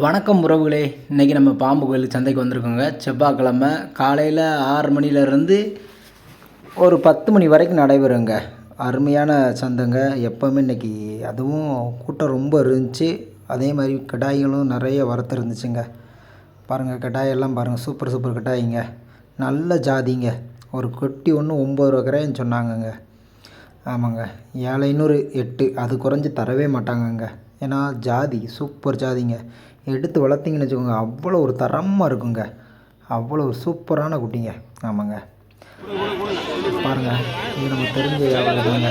வணக்கம் உறவுகளே. இன்றைக்கி நம்ம பாம்பு கோயில் சந்தைக்கு வந்திருக்கோங்க. செவ்வாய்க்கிழமை காலையில் ஆறு மணிலேருந்து ஒரு பத்து மணி வரைக்கும் நடைபெறுங்க. அருமையான சந்தைங்க. எப்போவுமே இன்றைக்கி அதுவும் கூட்டம் ரொம்ப இருந்துச்சு. அதே மாதிரி கிடாய்களும் நிறைய வரத்து இருந்துச்சுங்க. பாருங்கள் கிடாயெல்லாம் பாருங்கள் சூப்பர் சூப்பர் கிடாயிங்க. நல்ல ஜாதிங்க. ஒரு கொட்டி ஒன்று ஒம்பது ரூபா கிராயின்னு சொன்னாங்கங்க. ஆமாங்க. ஏழு ஐநூறு எட்டு. அது குறைஞ்சி தரவே மாட்டாங்கங்க. ஏன்னா ஜாதி. சூப்பர் ஜாதிங்க. எடுத்து வளர்த்திங்கன்னு வச்சுக்கோங்க அவ்வளோ ஒரு தரமாக இருக்குங்க. அவ்வளோ ஒரு சூப்பரான குட்டிங்க. ஆமாங்க. பாருங்கள் இது நம்ம தெரிஞ்ச வியாபாரம் தாங்க.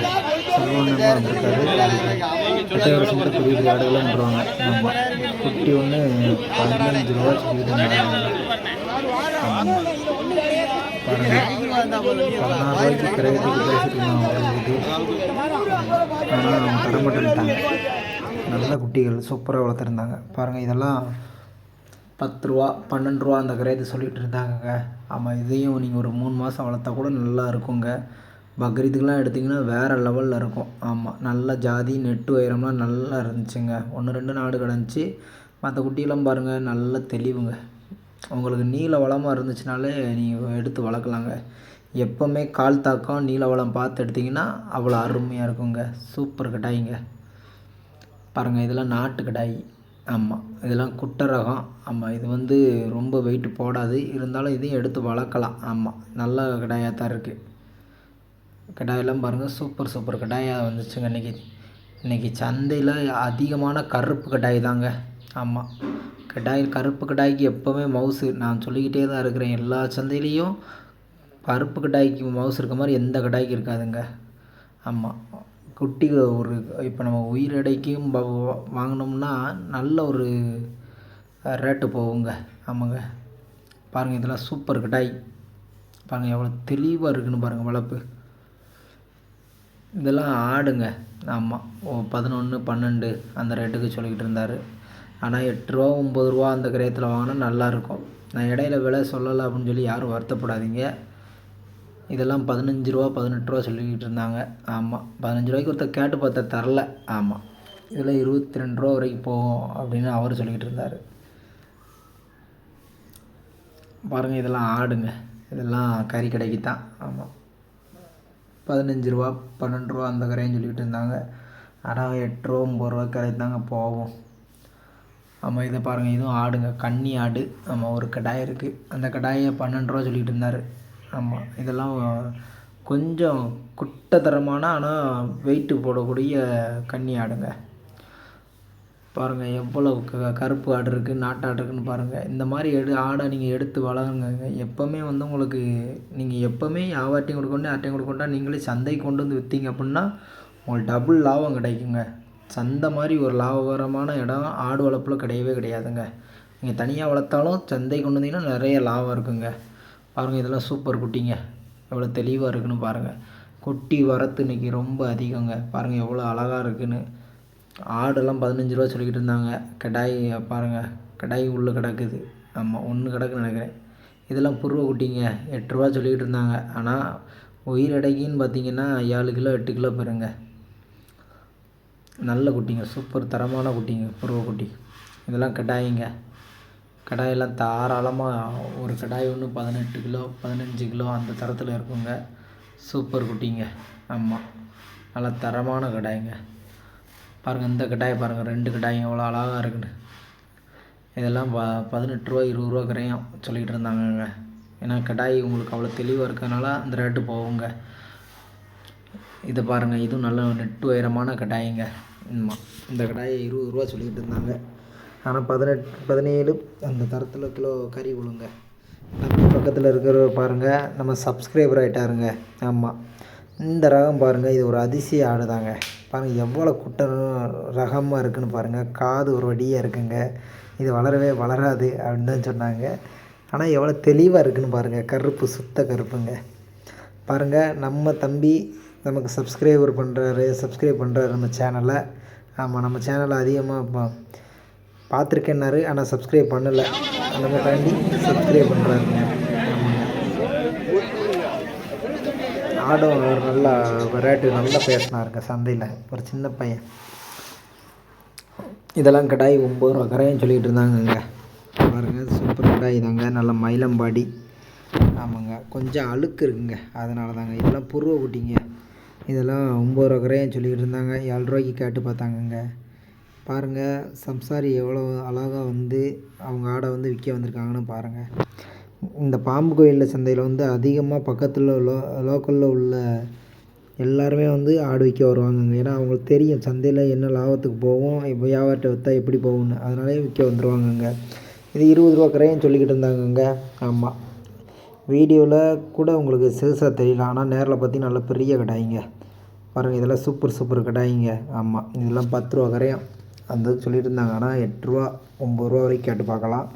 செல்வண்ணமாக வந்திருக்காரு எட்டு வருஷம் கூட பெரிய பெரிய ஆடுகளும் பண்ணுறாங்க குட்டி ஒன்று பதினஞ்சு ரூபா சொல்லிட்டு பாருங்கள் பதினாறு ரூபாய்க்கு கிரயத்துக்கு பேசிட்டு இருந்தாங்க. ஆனால் அவங்க தரமாட்டேன்ட்டாங்க நல்ல குட்டிகள் சூப்பராக வளர்த்துருந்தாங்க. பாருங்கள் இதெல்லாம் பத்து ரூபா பன்னெண்டு ரூபா அந்த கிரேத்து சொல்லிகிட்டு இருந்தாங்கங்க. ஆமாம் இதையும் நீங்கள் ஒரு மூணு மாதம் வளர்த்தா கூட நல்லா இருக்குங்க. பக்ரீத்துக்கெலாம் எடுத்திங்கன்னா வேறு லெவலில் இருக்கும். ஆமாம் நல்ல ஜாதி நெட்டு உயரம்லாம் நல்லா இருந்துச்சுங்க. ஒன்று ரெண்டு நாடு கிடந்துச்சு. மற்ற குட்டியெல்லாம் பாருங்கள் நல்ல தெளிவுங்க. உங்களுக்கு நீல வளமாக இருந்துச்சுனாலே நீங்கள் எடுத்து வளர்க்கலாங்க. எப்போவுமே கால் தாக்கம் நீல வளம் பார்த்து எடுத்திங்கன்னா அவ்வளோ அருமையாக இருக்குங்க. சூப்பர் கட்டாயிங்க. பாருங்கள் இதெல்லாம் நாட்டு கிடாய். ஆமாம் இதெல்லாம் குட்டை ரகம் ஆமாம் இது வந்து ரொம்ப வெயிட் போடாது. இருந்தாலும் இதையும் எடுத்து வளர்க்கலாம். ஆமாம் நல்ல கடாயாக தான் இருக்குது கடாயெல்லாம் பாருங்கள் சூப்பர் சூப்பர் கடாயாக வந்துச்சுங்க. இன்றைக்கி இன்றைக்கி சந்தையில் அதிகமான கருப்பு கடாய் தாங்க. ஆமாம் கடாய் கருப்பு கடாய்க்கு எப்போவுமே மவுசு. நான் சொல்லிக்கிட்டே தான் இருக்கிறேன். எல்லா சந்தையிலையும் கருப்பு கடாய்க்கு மவுசு இருக்க மாதிரி எந்த கடாய்க்கு இருக்காதுங்க. ஆமாம் குட்டி ஒரு இப்போ நம்ம உயிர் எடைக்கும் வாங்கினோம்னா நல்ல ஒரு ரேட்டு போகுங்க. ஆமாங்க. பாருங்கள் இதெல்லாம் சூப்பர் கடாய் பாருங்கள் எவ்வளோ தெளிவாக இருக்குன்னு பாருங்கள் வளர்ப்பு இதெல்லாம் ஆடுங்க. ஆமாம் ஓ பதினொன்று பன்னெண்டு அந்த ரேட்டுக்கு சொல்லிக்கிட்டு இருந்தார். ஆனால் எட்டு ரூபா ஒம்பது ரூபா அந்த கிரயத்தில் வாங்கினா நல்லாயிருக்கும் நான் இடையில விலை சொல்லலை அப்படின்னு சொல்லி யாரும் வருத்தப்படாதீங்க. இதெல்லாம் பதினஞ்சு ரூபா பதினெட்டு ரூபா சொல்லிக்கிட்டு இருந்தாங்க ஆமாம் பதினஞ்சு ரூபாய்க்கு ஒருத்தர் கேட்டு பார்த்தேன் தரல. ஆமாம் இதில் இருபத்தி ரெண்டு ரூபா வரைக்கும் போகும் அப்படின்னு அவர் சொல்லிக்கிட்டு இருந்தார் பாருங்கள் இதெல்லாம் ஆடுங்க. இதெல்லாம் கறி கடைக்கு தான் ஆமாம் பதினஞ்சு ரூபா பன்னெண்டு ரூபா அந்த கரையும் சொல்லிக்கிட்டு இருந்தாங்க ஆனால் எட்டு ரூபா ஒம்பது ரூபா கரை தாங்க போவோம். ஆமாம் இதை பாருங்கள் இதுவும் ஆடுங்க. கன்னி ஆடு. ஆமாம் ஒரு கடாய் இருக்குது அந்த கடாயை பன்னெண்டு ரூபா சொல்லிக்கிட்டு இருந்தார் ஆமாம் இதெல்லாம் கொஞ்சம் குட்டத்தரமான ஆனால் வெயிட்டு போடக்கூடிய கன்னி ஆடுங்க. பாருங்கள் எவ்வளோ க கருப்பு ஆடு இருக்குது நாட்டு ஆடு பாருங்கள் இந்த மாதிரி எடு ஆடை நீங்கள் எடுத்து வளருங்க எப்போவுமே வந்து உங்களுக்கு நீங்கள் எப்போவுமே யாவாட்டையும் கொடுக்கணும் யார்ட்டையும் கொடுக்கண்டா நீங்களே சந்தை கொண்டு வந்து விற்றீங்க அப்படின்னா உங்களுக்கு டபுள் லாபம் கிடைக்குங்க. சந்தை மாதிரி ஒரு லாபகரமான இடம் ஆடு வளர்ப்பில் கிடையவே கிடையாதுங்க. நீங்கள் தனியாக வளர்த்தாலும் சந்தை கொண்டு வந்தீங்கன்னா நிறைய லாபம் இருக்குங்க. பாருங்கள் இதெல்லாம் சூப்பர் குட்டிங்க. எவ்வளோ தெளிவாக இருக்குன்னு பாருங்கள் குட்டி வரத்து இன்றைக்கி ரொம்ப அதிகங்க. பாருங்கள் எவ்வளோ அழகாக இருக்குன்னு. ஆடெல்லாம் பதினஞ்சு ரூபா சொல்லிக்கிட்டு இருந்தாங்க. கடாய் பாருங்கள் கடாய் உள்ளே கிடக்குது. ஆமாம் ஒன்று கிடக்குன்னு நினைக்கிறேன். இதெல்லாம் புருவ குட்டிங்க. எட்டு ரூபா சொல்லிக்கிட்டு இருந்தாங்க. ஆனால் உயிர் எடைக்குன்னு பார்த்தீங்கன்னா ஏழு கிலோ எட்டு கிலோ பெறுங்க நல்ல குட்டிங்க சூப்பர் தரமான குட்டிங்க புருவ குட்டி. இதெல்லாம் கடாயிங்க. கடாயெல்லாம் தாராளமாக ஒரு கடாய் ஒன்று பதினெட்டு கிலோ பதினஞ்சு கிலோ அந்த தரத்தில் இருக்குங்க. சூப்பர் குட்டிங்க. ஆமாம் நல்லா தரமான கடாய்ங்க. பாருங்கள் இந்த கடாயை பாருங்கள் ரெண்டு கடாயும் எவ்வளோ அழகாக இருக்குன்னு. இதெல்லாம் ப பதினெட்டு ரூபா இருபது ரூபா கிரையும் சொல்லிகிட்டு இருந்தாங்கங்க. ஏன்னா கடாய் உங்களுக்கு அவ்வளோ தெளிவாக இருக்கிறதுனால அந்த ரேட்டு போகுங்க. இதை பாருங்கள் இதுவும் நல்ல நெட்டு உயரமான கடாயிங்க. ஆமாம் இந்த கடாயை இருபது ரூபா சொல்லிக்கிட்டு இருந்தாங்க. ஆனால் பதினெட்டு பதினேழு அந்த தரத்தில் கிலோ கறி விழுங்க நம்ம பக்கத்தில் இருக்கிற பாருங்கள் நம்ம சப்ஸ்கிரைபர் ஆகிட்டாருங்க ஆமாம் இந்த ரகம் பாருங்கள் இது ஒரு அதிசய ஆடு தாங்க. பாருங்கள் எவ்வளோ குட்ட ரகமாக இருக்குதுன்னு பாருங்கள் காது ஒரு வடியாக இருக்குங்க. இது வளரவே வளராது அப்படின்னு தான் சொன்னாங்க. ஆனால் எவ்வளோ தெளிவாக இருக்குதுன்னு பாருங்கள் கருப்பு சுத்த கருப்புங்க. பாருங்கள் நம்ம தம்பி நமக்கு சப்ஸ்கிரைபர் பண்ணுறாரு சப்ஸ்கிரைப் பண்ணுறாரு நம்ம சேனலை ஆமாம் நம்ம சேனலை அதிகமாக இப்போ பார்த்துருக்கேன்னாரு ஆனால் சப்ஸ்கிரைப் பண்ணலை. அந்த மாதிரி தாண்டி சப்ஸ்கிரைப் பண்ணுறாருங்க ஆடும் ஒரு நல்லா ரேட்டு நல்லா பேசினாருங்க சந்தையில். ஒரு சின்ன பையன். இதெல்லாம் கடாய் ஒம்பது ரூபா கரையும் சொல்லிகிட்டு இருந்தாங்கங்க. பாருங்கள் சூப்பர் கடாய் தாங்க நல்ல மயிலம்பாடி. ஆமாங்க கொஞ்சம் அழுக்கு இருக்குங்க அதனால தாங்க. இதெல்லாம் புருவ குட்டிங்க. இதெல்லாம் ஒம்பது ரூபா கரையும் சொல்லிக்கிட்டு இருந்தாங்க. ஏழு ரூபாய்க்கு கேட்டு பார்த்தாங்கங்க. பாருங்கள் சம்சாரி எவ்வளோ அழகாக வந்து அவங்க ஆடை வந்து விற்க வந்திருக்காங்கன்னு பாருங்கள் இந்த பாம்பு கோயிலில் சந்தையில் வந்து அதிகமாக பக்கத்தில் லோ லோக்கலில் உள்ள எல்லாருமே வந்து ஆடு விற்க வருவாங்கங்க. ஏன்னா அவங்களுக்கு தெரியும் சந்தையில் என்ன லாபத்துக்கு போகும் இப்போ வியாபாரத்தை விற்றா எப்படி போகும்னு. அதனாலே விற்க வந்துடுவாங்கங்க இது இருபது ரூபா கரையும் சொல்லிக்கிட்டு இருந்தாங்கங்க. ஆமாம் வீடியோவில் கூட உங்களுக்கு சிறுசாக தெரியல ஆனால் நேரில் பார்த்தீங்கன்னா நல்ல பெரிய கடாயிங்க. பாருங்கள் இதெல்லாம் சூப்பர் சூப்பர் கடாய்ங்க. ஆமாம் இதெல்லாம் பத்து ரூபா கரையும். அந்த சொல்லியிருந்தாங்க. ஆனால் எட்ரூவா ஒம்பது ரூபா வரைக்கும் கேட்டு பார்க்கலாம்.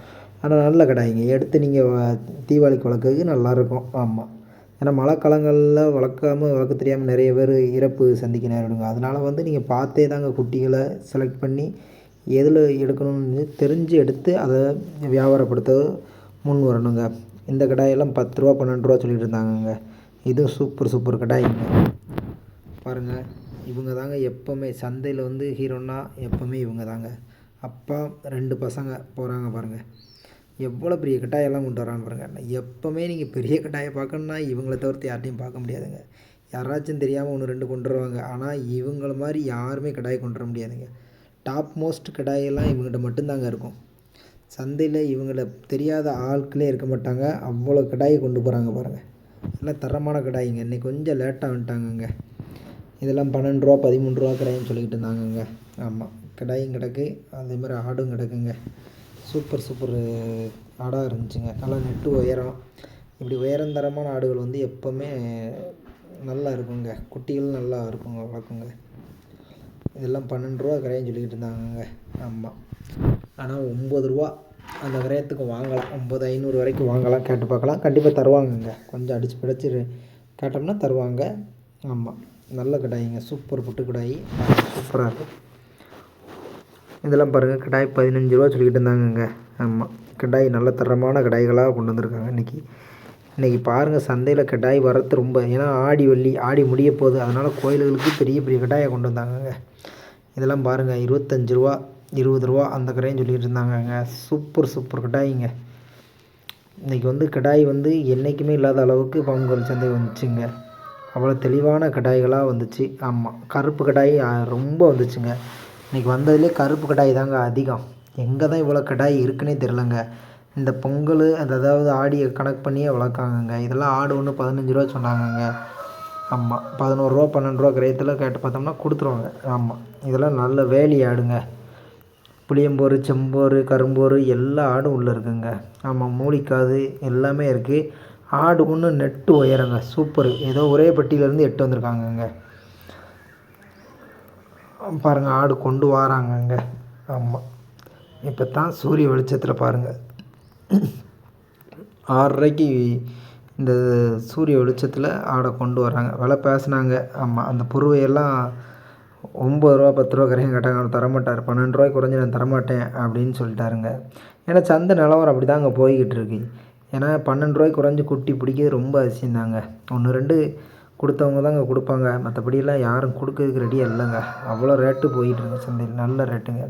ஆனால் நல்ல கடாய்ங்க எடுத்து நீங்கள் தீபாவளிக்கு வளர்க்கறதுக்கு நல்லாயிருக்கும். ஆமாம் ஏன்னா மழை காலங்களில் வளர்க்காம வளர்க்க தெரியாமல் நிறைய பேர் இறப்பு சந்திக்க நேரிடுங்க அதனால் வந்து நீங்கள் பார்த்தே தாங்க குட்டிகளை செலக்ட் பண்ணி எதில் எடுக்கணும்னு தெரிஞ்சு எடுத்து அதை வியாபாரப்படுத்த முன் வரணுங்க. இந்த கடாயெல்லாம் பத்து ரூபா பன்னெண்டு ரூபா சொல்லிட்டு இருந்தாங்கங்க. இதுவும் சூப்பர் சூப்பர் கடாய்ங்க. பாருங்கள் இவங்க தாங்க எப்போவுமே சந்தையில் வந்து ஹீரோன்னா எப்போவுமே இவங்க தாங்க அப்பா ரெண்டு பசங்க போகிறாங்க பாருங்கள் எவ்வளோ பெரிய கட்டாயெல்லாம் கொண்டு வராங்க பாருங்கள் எப்போவுமே நீங்கள் பெரிய கட்டாயை பார்க்கணுன்னா இவங்கள தவிர்த்து யார்ட்டையும் பார்க்க முடியாதுங்க. யாராச்சும் தெரியாமல் ஒன்று ரெண்டு கொண்டு வருவாங்க. ஆனால் இவங்கள மாதிரி யாருமே கடாயை கொண்டு வர முடியாதுங்க. டாப் மோஸ்ட் கடாயெல்லாம் இவங்ககிட்ட மட்டும்தாங்க இருக்கும். சந்தையில் இவங்கள தெரியாத ஆட்களே இருக்க மாட்டாங்க. அவ்வளோ கடாயை கொண்டு போகிறாங்க பாருங்கள் எல்லாம் தரமான கடாய்ங்க இன்றைக்கி கொஞ்சம் லேட்டாக வந்துட்டாங்கங்க. இதெல்லாம் பன்னெண்டு ரூபா பதிமூணு ரூபா கடாயின்னு சொல்லிக்கிட்டு இருந்தாங்கங்க. ஆமாம் கடாயும் கிடக்கு அதேமாதிரி ஆடும் கிடக்குங்க. சூப்பர் சூப்பர் ஆடாக இருந்துச்சுங்க. நல்லா நெட்டு உயரம். இப்படி உயரம் தரமான ஆடுகள் வந்து எப்போவுமே நல்லா இருக்குங்க. குட்டிகள் நல்லா இருக்குங்க வளர்க்குங்க. இதெல்லாம் பன்னெண்டு ரூபா கரையும் சொல்லிக்கிட்டு இருந்தாங்கங்க. ஆமாம் ஆனால் ஒம்பது ரூபா அந்த விரயத்துக்கு வாங்கலாம். ஒம்பது ஐநூறு வரைக்கும் வாங்கலாம். கேட்டு பார்க்கலாம். கண்டிப்பாக தருவாங்கங்க. கொஞ்சம் அடித்து பிடிச்சி கேட்டோம்னா தருவாங்க. ஆமாம் நல்ல கடாயிங்க சூப்பர் புட்டு கடாயி. சூப்பராக இருக்கும் இதெல்லாம் பாருங்கள் கடாய் பதினஞ்சு ரூபா சொல்லிக்கிட்டு இருந்தாங்கங்க. ஆமாம் கடாய் நல்ல தரமான கடாய்களாக கொண்டு வந்திருக்காங்க இன்றைக்கி இன்றைக்கி பாருங்கள் சந்தையில் கடாய் வரத்து ரொம்ப ஏன்னா ஆடி வள்ளி ஆடி முடிய போகுது. அதனால் கோயில்களுக்கு பெரிய பெரிய கடாயை கொண்டு வந்தாங்கங்க. இதெல்லாம் பாருங்கள் இருபத்தஞ்சி ரூபா இருபது ரூபா அந்த கடையும் சொல்லிகிட்டு இருந்தாங்கங்க. சூப்பர் சூப்பர் கடாயிங்க. இன்றைக்கி வந்து கடாய் வந்து என்றைக்குமே இல்லாத அளவுக்கு பொங்கல் சந்தை வந்துச்சுங்க. அவ்வளோ தெளிவான கடாய்களாக வந்துச்சு. ஆமாம் கருப்பு கடாய் ரொம்ப வந்துச்சுங்க. இன்றைக்கி வந்ததுலேயே கருப்பு கடாய் தாங்க அதிகம். எங்கே தான் இவ்வளோ கடாய் இருக்குன்னே தெரிலங்க இந்த பொங்கல் அந்த அதாவது ஆடியை கணக்கு பண்ணியே வளர்க்காங்கங்க. இதெல்லாம் ஆடு ஒன்று பதினஞ்சு ரூபா சொன்னாங்கங்க. ஆமாம் பதினோருவா பன்னெண்டு ரூபா கிரயத்தில் கேட்டு பார்த்தோம்னா கொடுத்துருவாங்க. ஆமாம் இதெல்லாம் நல்ல வேலி ஆடுங்க. புளியம்போர் செம்போர் கரும்போர் எல்லா ஆடும் உள்ளே இருக்குங்க. ஆமாம் மூலிக்காது எல்லாமே இருக்குது ஆடு ஒன்று நெட்டு உயரங்க. சூப்பர் ஏதோ ஒரே பட்டியிலேருந்து எட்டு வந்திருக்காங்கங்க. பாருங்கள் ஆடு கொண்டு வராங்கங்க. ஆமாம் இப்போ தான் சூரிய வெளிச்சத்தில் பாருங்கள் ஆறரைக்கு இந்த சூரிய வெளிச்சத்தில் ஆடை கொண்டு வராங்க. விலை பேசுனாங்க. ஆமாம் அந்த புருவையெல்லாம் ஒம்பது ரூபா பத்து ரூபா கரையும் கேட்டாங்க. அவர் தரமாட்டார். பன்னெண்டு ரூபாய்க்கு குறைஞ்சி நான் தரமாட்டேன் அப்படின்னு சொல்லிட்டாருங்க. ஏன்னா சந்தை நிலவரம் அப்படி தாங்க போய்கிட்டு இருக்கு. ஏன்னா பன்னெண்டு ரூபாய்க்கு குறைஞ்சி குட்டி பிடிக்கிறது ரொம்ப அதிசயந்தாங்க. ஒன்று ரெண்டு கொடுத்தவங்க தாங்க கொடுப்பாங்க. மற்றபடியெல்லாம் யாரும் கொடுக்கறதுக்கு ரெடியாக இல்லைங்க. அவ்வளோ ரேட்டு போயிட்டுருக்கு சந்தையில். நல்ல ரேட்டுங்க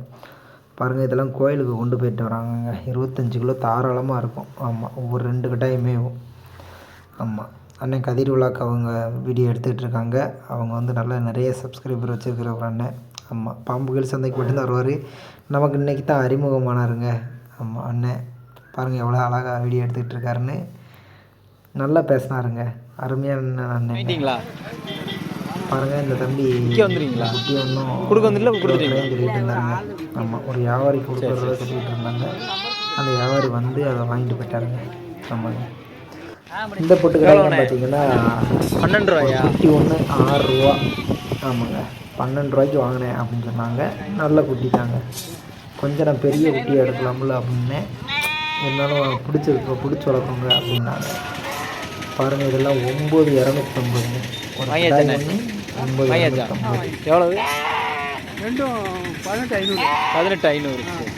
பாருங்கள் இதெல்லாம் கோயிலுக்கு கொண்டு போயிட்டு வராங்கங்க. இருபத்தஞ்சி கிலோ தாராளமாக இருக்கும். ஆமாம் ஒவ்வொரு ரெண்டு கட்டாயமே ஆமாம் அண்ணன் கதிர் விழாக்கு அவங்க வீடியோ எடுத்துக்கிட்டு இருக்காங்க. அவங்க வந்து நல்லா நிறைய சப்ஸ்கிரைபர் வச்சுருக்கிற ஒரு அண்ணன். ஆமாம் பாம்புகள் சந்தைக்கு மட்டும்தான் வருவார். நமக்கு இன்றைக்கி தான் அறிமுகமானாருங்க. ஆமாம் அண்ணன். பாருங்கள் எவ்வளோ அழகாக வீடியோ எடுத்துக்கிட்டு இருக்காருன்னு நல்லா பேசினாருங்க. அருமையான அண்ணன் பாருங்கள் இந்த தம்பி வந்துடுறீங்களா குட்டி ஒன்றும் கொடுக்க வந்துடல சொல்லிட்டு இருந்தாங்க. ஆமாம் ஒரு வியாபாரி கொடுக்குறத சொல்லிட்டு இருந்தாங்க. அந்த வியாபாரி வந்து அதை வாங்கிட்டு போயிட்டாருங்க. ஆமாங்க இந்த பொட்டு கடையில் பார்த்தீங்கன்னா பன்னெண்டு ரூபாயா? குட்டி ஒன்று ஆறு ரூபா. ஆமாங்க. பன்னெண்டு ரூபாய்க்கு வாங்கினேன் அப்படின்னு சொன்னாங்க. நல்ல குட்டி தாங்க கொஞ்சம் நான் பெரிய குட்டியாக எடுக்கலாம்ல அப்படின்னு. இருந்தாலும் பிடிச்சிருக்கு பிடிச்சி வளர்க்குங்க அப்படின்னாங்க பாருங்கள் இதெல்லாம் ஒம்பது ஒம்பது வாங்கியாச்சா இரநூத்தம்பது. எவ்வளவு? ரெண்டும் பதினெட்டு ஐநூறு. பதினெட்டு ஐநூறு. சரி.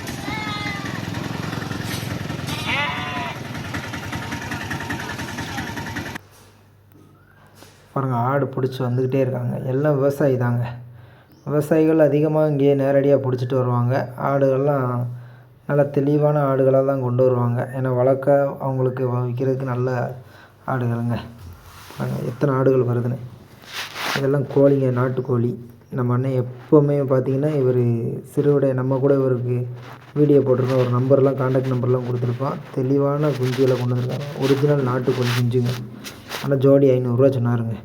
பாருங்கள் ஆடு பிடிச்சி வந்துக்கிட்டே இருக்காங்க. எல்லாம் விவசாயி தாங்க விவசாயிகள் அதிகமாக இங்கேயே நேரடியாக பிடிச்சிட்டு வருவாங்க. ஆடுகள்லாம் நல்ல தெளிவான ஆடுகளாக தான் கொண்டு வருவாங்க. ஏன்னா வளர்க்க அவங்களுக்கு விற்கிறதுக்கு நல்ல ஆடுகளுங்க. பாருங்க எத்தனை ஆடுகள் வருதுன்னு. இதெல்லாம் கோழிங்க நாட்டுக்கோழி. நம்ம அண்ணன் எப்போவுமே பார்த்தீங்கன்னா இவர் சிறுவிடை நம்ம கூட இவருக்கு வீடியோ போட்டிருக்கோம். ஒரு நம்பர்லாம் காண்டாக்ட் நம்பர்லாம் கொடுத்துருப்போம் தெளிவான குஞ்சுகளை கொண்டு வந்திருக்காங்க. ஒரிஜினல் நாட்டுக்கோழி குஞ்சுங்க. ஆனால் ஜோடி ஐநூறுரூவா சொன்னாருங்க.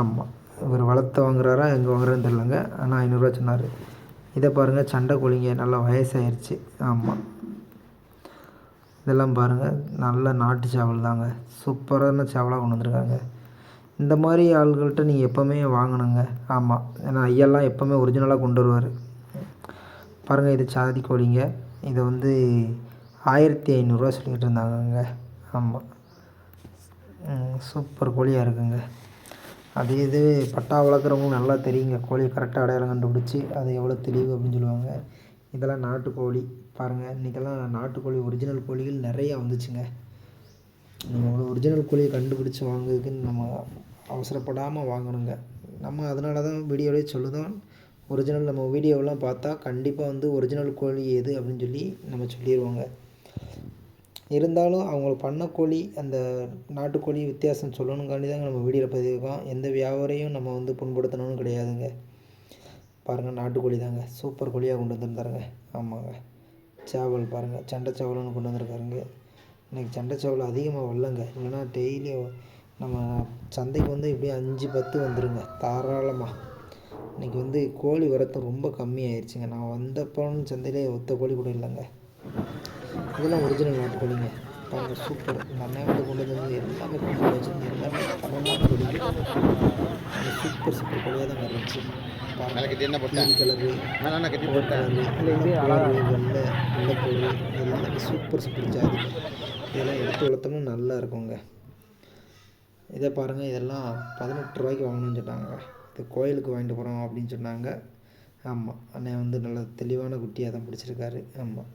ஆமாம் இவர் வளர்த்த வாங்குறாரா எங்கே வாங்குறான்னு தெரிலங்க ஆனால் ஐநூறுரூவா சொன்னார். இதை பாருங்கள் சண்டை கோழிங்க நல்லா வயசாயிருச்சு. ஆமாம் இதெல்லாம் பாருங்கள் நல்ல நாட்டு சேவல் தாங்க. சூப்பரான சேவலாக கொண்டு வந்திருக்காங்க. இந்த மாதிரி ஆள்கள்கிட்ட நீங்கள் எப்போவுமே வாங்கணுங்க. ஆமாம் ஏன்னா ஐயெல்லாம் எப்போவுமே ஒரிஜினலாக கொண்டு வருவார். பாருங்கள் இது சாதி கோழிங்க. இதை வந்து ஆயிரத்தி ஐநூறுரூவா சொல்லிக்கிட்டு இருந்தாங்கங்க. ஆமாம் சூப்பர் கோழியாக இருக்குங்க. அது இது பட்டா வளர்க்குறவங்களுக்கு நல்லா தெரியுங்க. கோழியை கரெக்டாக அடையாளம் கண்டுபிடிச்சி அது எவ்வளோ தெளிவு அப்படின்னு சொல்லுவாங்க. இதெல்லாம் நாட்டுக்கோழி. பாருங்கள் இன்றைக்கெல்லாம் நாட்டுக்கோழி ஒரிஜினல் கோழிகள் நிறையா வந்துச்சுங்க. நம்ம ஒரிஜினல் கோழியை கண்டுபிடிச்சி வாங்குறதுக்குன்னு நம்ம அவசரப்படாமல் வாங்கணுங்க. நம்ம அதனால தான் வீடியோவிலே சொல்லுதோம். ஒரிஜினல் நம்ம வீடியோவெலாம் பார்த்தா கண்டிப்பாக வந்து ஒரிஜினல் கோழி எது அப்படின்னு சொல்லி நம்ம சொல்லிடுவோங்க இருந்தாலும் அவங்க பண்ண கோழி அந்த நாட்டுக்கோழி வித்தியாசம் சொல்லணுங்காண்டி தாங்க நம்ம வீடியோவில் பதிவிருக்கோம். எந்த வியாபாரையும் நம்ம வந்து புண்படுத்தணும்னு கிடையாதுங்க. பாருங்கள் நாட்டுக்கோழி தாங்க சூப்பர் கோழியாக கொண்டு வந்துருந்தாருங்க. ஆமாங்க. சேவல் பாருங்கள் சண்டை சேவல்னு கொண்டு வந்திருக்காருங்க. இன்றைக்கி சண்டை சேவல் அதிகமாக வரலங்க. இல்லைன்னா டெய்லி நம்ம சந்தைக்கு வந்து இப்படியே அஞ்சு பத்து வந்துடுங்க தாராளமாக இன்றைக்கி வந்து கோழி வரத்து ரொம்ப கம்மியாயிருச்சுங்க. நான் வந்தப்போன்னு சந்தையிலே ஒத்த கோழி கூட இல்லைங்க. இதெல்லாம் ஒரிஜினல் நாட்டுக்கோழிங்க பாருங்கள் சூப்பர் இந்த அண்ணன் வந்து கொண்டு வந்தது எல்லாமே கொண்டு வச்சுருந்து எல்லாமே தரமான கோழி சூப்பர் சூப்பர் கோழியாக தான் இருந்துச்சு பாருங்கள் கலரு வெள்ளை வெள்ளைக்கோழி எல்லாமே சூப்பர் சூப்பர் ஜாதி. இதெல்லாம் எடுத்து வளர்த்தோம்னா நல்லா இருக்குங்க. இதை பாருங்கள் இதெல்லாம் பதினெட்டு ரூபாய்க்கு வாங்கணும்னு சொன்னாங்க. இது கோயிலுக்கு வாங்கிட்டு போகிறோம் அப்படின்னு சொன்னாங்க. ஆமாம் அண்ணன் வந்து நல்ல தெளிவான குட்டியாக தான் பிடிச்சிருக்காரு. ஆமாம்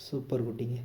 சூப்பர் குட்டிங்க